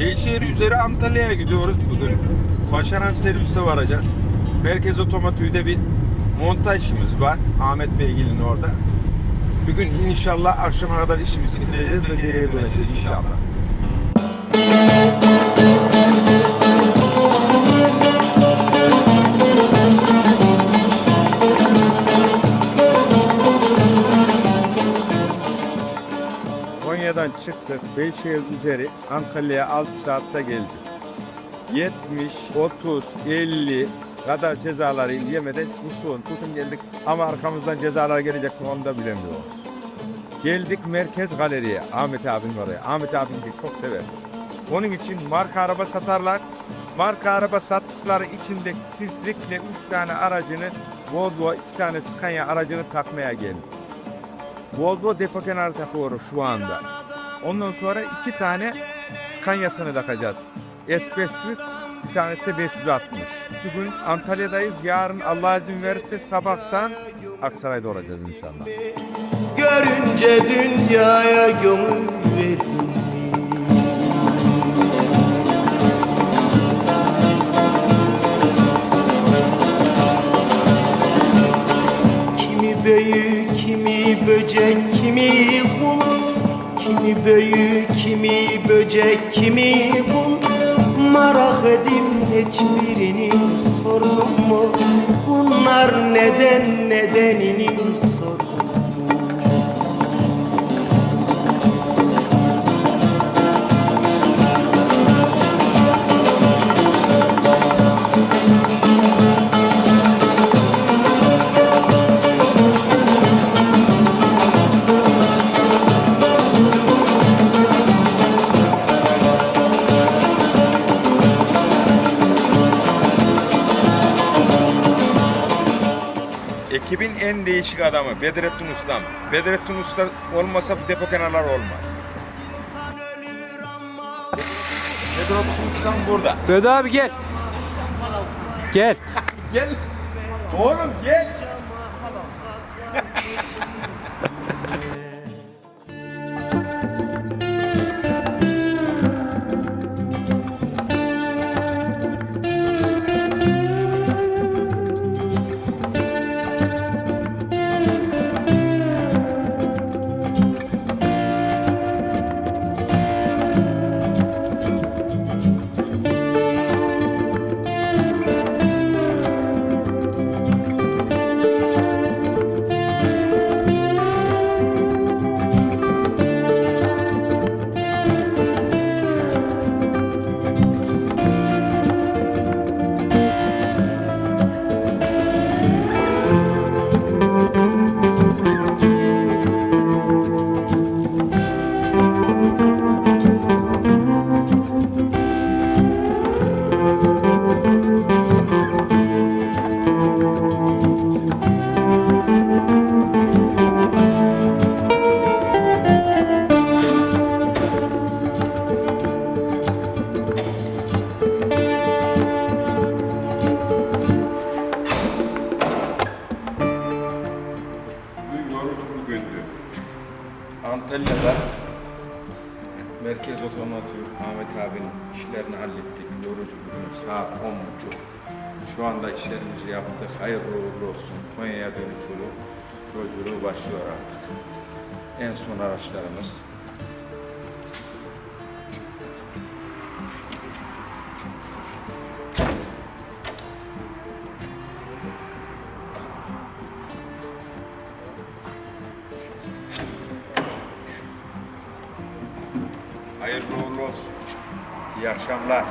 üzere Antalya'ya gidiyoruz bugün. Başaran serviste varacağız. Merkez Otomotiv'de bir montaj işimiz var. Ahmet Beygil'in orada. Bugün inşallah akşama kadar işimizi bitireceğiz ve geriye döneceğiz inşallah. Çıktık. Beyşehir üzeri Antalya'ya 6 saatte geldik. 70, 30, 50 kadar cezaları yemeden usulun usulun geldik. Ama arkamızdan cezalar gelecek mi onu da bilemiyoruz. Geldik Merkez Galeri'ye. Ahmet abim oraya. Ahmet abim de çok sever. Onun için marka araba satarlar. Marka araba sattıkları içinde kesinlikle 3 tane aracını Volvo, 2 tane Scania aracını takmaya geldik. Volvo depo kenarı takıyoruz şu anda. Ondan sonra iki tane Scania'sını takacağız. S500 bir tanesi de 560. Bugün Antalya'dayız. Yarın Allah izin verirse sabahtan Aksaray'da olacağız inşallah. Görünce dünyaya gönül verdim Kimi büyü, kimi böcek, kimi kul Kimi büyü, kimi böcek, kimi kul. Merak edip hiçbirini sordum mu? Bunlar neden nedenini Ekibin en değişik adamı Bedrettin Ustam. Bedrettin Usta olmasa bu depo kenarlar olmaz. Bedrettin Ustam burada. Böde abi gel. Gel. Gel. Oğlum gel. Antalya'da Merkez Otomotiv Ahmet abinin işlerini hallettik. Yorucu bir gün. Saat 10.30. Şu anda işlerimizi yaptık. Hayırlı uğurlu olsun. Konya'ya dönüş yolu yolculuğu başlıyor artık. En son araçlarımız. Hayırlı uğurlu olsun. İyi akşamlar.